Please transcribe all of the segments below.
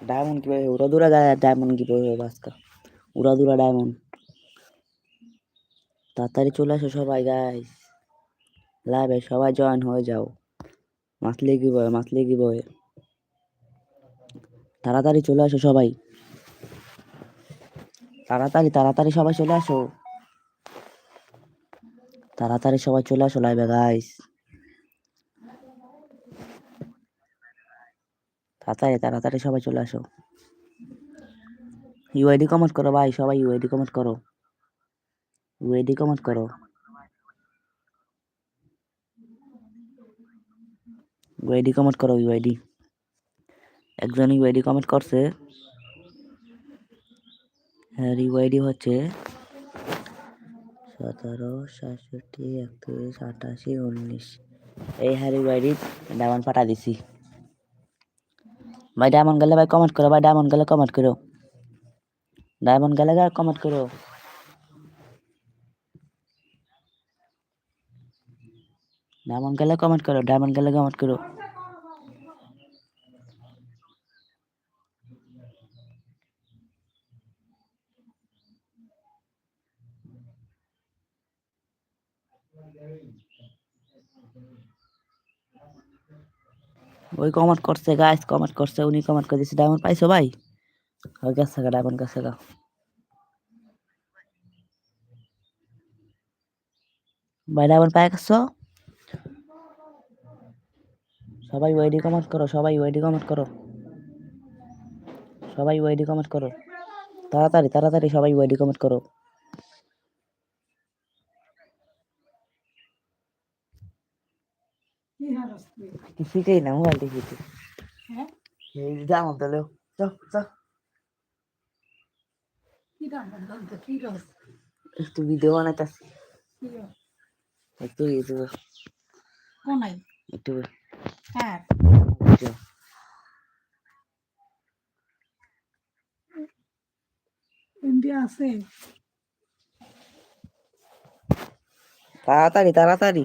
Diamond কীভাবে উড়াদুরা গায়ে diamond কি কীভাবে বাসকা উড়াদুরা ডায়মন্ড তাড়াতাড়ি চলে আসো সবাই গাইস লাইভে সবাই জয়েন হয়ে যাও। মাতলে কি বয় মাতলে কি বয় তাড়াতাড়ি চলে আসো সবাই। তাড়াতাড়ি তাড়াতাড়ি সবাই চলে আসো। তাড়াতাড়ি সবাই চলে আসো লাইভে গাইস তাড়াতাড়ি তাড়াতাড়ি সবাই চলে আসো। ইউআইডি কমেন্ট করো ভাই, সবাই ইউআইডি কমেন্ট করো। ইউআইডি কমেন্ট করো। ইউআইডি কমেন্ট করো ইউআইডি একজন ইউআইডি কমেন্ট করছে। হ্যাঁ ইউআইডি হচ্ছে সতেরো, সাতষট্টি, একত্রিশ, আটাশি, উনিশ। এই হ্যাঁ ইউআইডি ডায়মন্ড পাঠা দিছি। ভাই ডায়মন্ড গেলে ভাই কমেন্ট করো, ভাই ডায়মন্ড গেলে কমেন্ট করো। ডায়মন্ড গেলে কমেন্ট করো। ডায়মন্ড গেলে কমেন্ট করো ডায়মন্ড গেলে কমেন্ট করো। ওই কমেন্ট করছে গাইস কমেন্ট করছে, উনি কমেন্ট করে দিছে ডায়মন্ড পাইছো ভাই? হয়ে গেছে ডায়মন্ড গেছে গা। ভাই ডায়মন্ড পাই গেছো? সবাই ওয়াইডি কমেন্ট করো, সবাই ওয়াইডি কমেন্ট করো। সবাই ওয়াইডি কমেন্ট করো। তাড়াতাড়ি তাড়াতাড়ি সবাই ওয়াইডি কমেন্ট করো। কিছুতেই না মোবাইল এই যাও তাহলে যাও যাও। একটু ভিডিও বানাইতেছি। একটু ইউটিউবে কোনাই একটু হ্যাঁ। ইন্ডিয়া আছে? তাড়াতাড়ি তাড়াতাড়ি।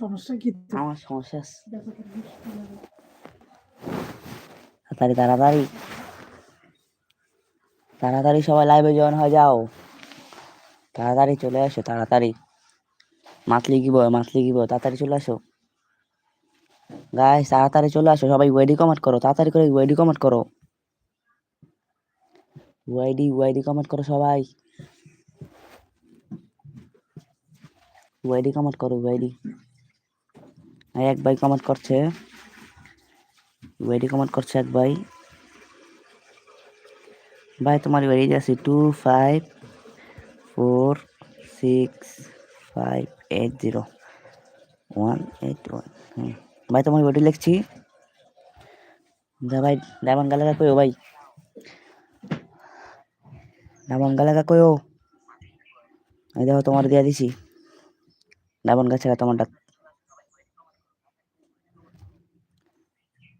সমস্যা কি আমার সমস্যা তাড়াতাড়ি তাড়াতাড়ি। তাড়াতাড়ি সবাই লাইভে জয়েন হয়ে যাও। তাড়াতাড়ি চলে আসো, তাড়াতাড়ি। বয় মাতলি কি বয় তাড়াতাড়ি চলে আসো। গাইস তাড়াতাড়ি চলে আসো, সবাই ওয়াইডি কমেন্ট করো, তাড়াতাড়ি করে ওয়াইডি কমেন্ট করো। ওয়াইডি ওয়াইডি কমেন্ট করো সবাই। ওয়াইডি কমেন্ট করো ওয়াইডি এক ভাই কমেন্ট করছে ওয়াইডি কমেন্ট করছে এক ভাই। ভাই, তোমার ওয়াইডি আছে two five four six five eight zero one eight one হুম। ভাই, তোমার ওয়াইডি লিখছি। যা ভাই, ডায়মন্ড গালাগা কইও ভাই। ডায়মন্ড গালাগা কইও এই দেখো, তোমার দিয়া দিছি। ডায়মন্ড গাছে তোমারটা।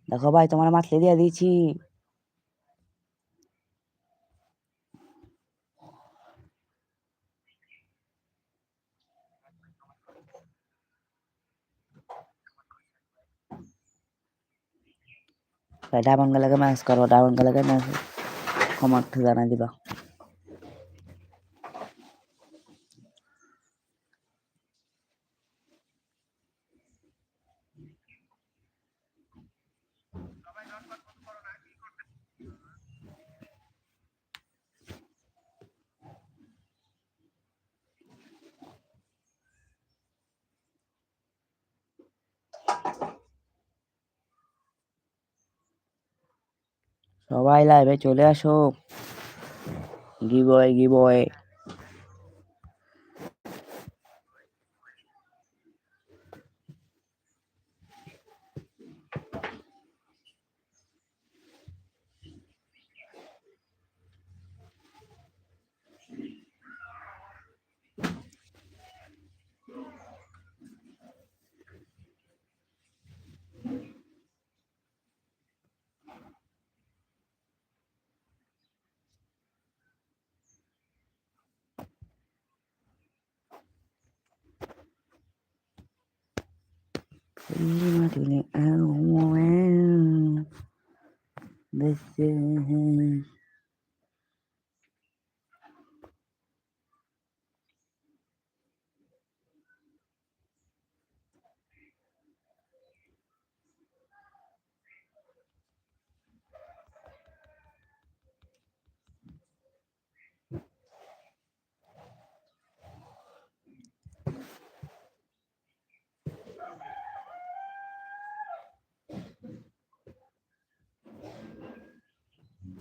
দেখো ভাই, তোমার মাছলে দিয়ে দিয়েছি। ডায়মন্ড গালাকে ম্যাচ করো ডায়মন্ড গালাকে ম্যাচ কমার জানাই দিবা। সবাই লাইভে চলে আসো। গিবয় গিবয় This is